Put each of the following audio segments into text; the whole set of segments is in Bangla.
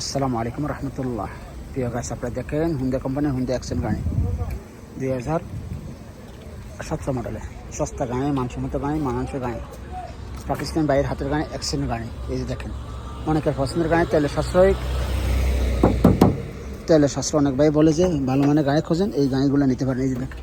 আসসালামু আলাইকুম রহমতুল্লাহ। প্রিয় গাছ আপনারা দেখেন হুন্দা কোম্পানির হুন্দা অ্যাকশন গাড়ি। দুই হাজার সতেরো মডেলের সস্তা গাড়ি, মানসম্মত গাড়ি মানাংশ গাড়ি। পাকিস্তান বাইরের হাতের গাড়ি অ্যাকশন গাড়ি। এই যে দেখেন, অনেকের পছন্দের গাড়ি তেলে সাশ্রয়। তেলে সাশ্রয় অনেক ভাই বলে যে, ভালো মানের গাড়ি খোঁজেন, এই গাড়িগুলো নিতে পারেন। এই যে দেখেন।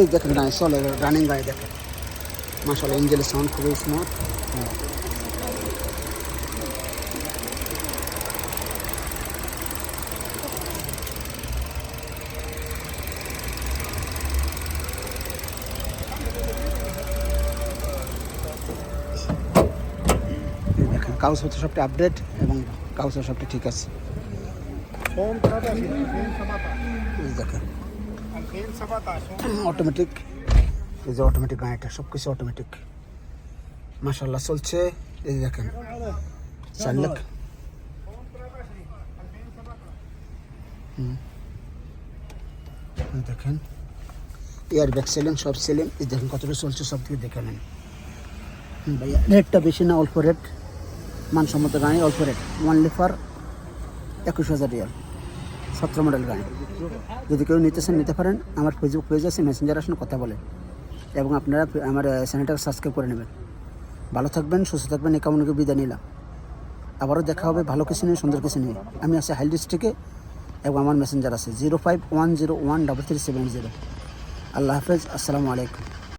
এই দেখেন না চলে রানিং গাড়ি দেখেন। মাসাল ইঞ্জেলের সাউন্ড খুবই স্মুথ কাউস হচ্ছে সবটা আপডেট এবং কাউস সবটা ঠিক আছে। দেখেন। অটোমেটিক এই যে অটোমেটিক গাড়িটা সব কিছু অটোমেটিক মাসাল্লাহ চলছে। এই দেখেন, চার লাখ। দেখেন এয়ার ব্যাগ সেলিং সব সেলিং এই দেখেন কতটা চলছে সব থেকে দেখে নেন। ভাইয়া রেটটা বেশি না, অল্প রেট মানসম্মত গাড়ি অল্প রেট ওয়ানলি লিফার একুশ হাজার রিয়াল। সতেরো মডেল গাড়ি। যদি কেউ নিতে চান, নিতে পারেন। আমার ফেসবুক পেজ আছে মেসেঞ্জার আসুন কথা বলে। এবং আপনারা আমার চ্যানেলটাকে সাবস্ক্রাইব করে নেবেন। ভালো থাকবেন, সুস্থ থাকবেন, এই কামনাকে বিদায় নিলাম। আবারও দেখা হবে ভালো কিছু নিয়ে, সুন্দর কিছু নিয়ে। আমি আছি হাইল ডিস্ট্রিক্টে এবং আমার মেসেঞ্জার আছে। Zero five one zero one double three seven zero আল্লাহ হাফেজ, আসসালামু আলাইকুম।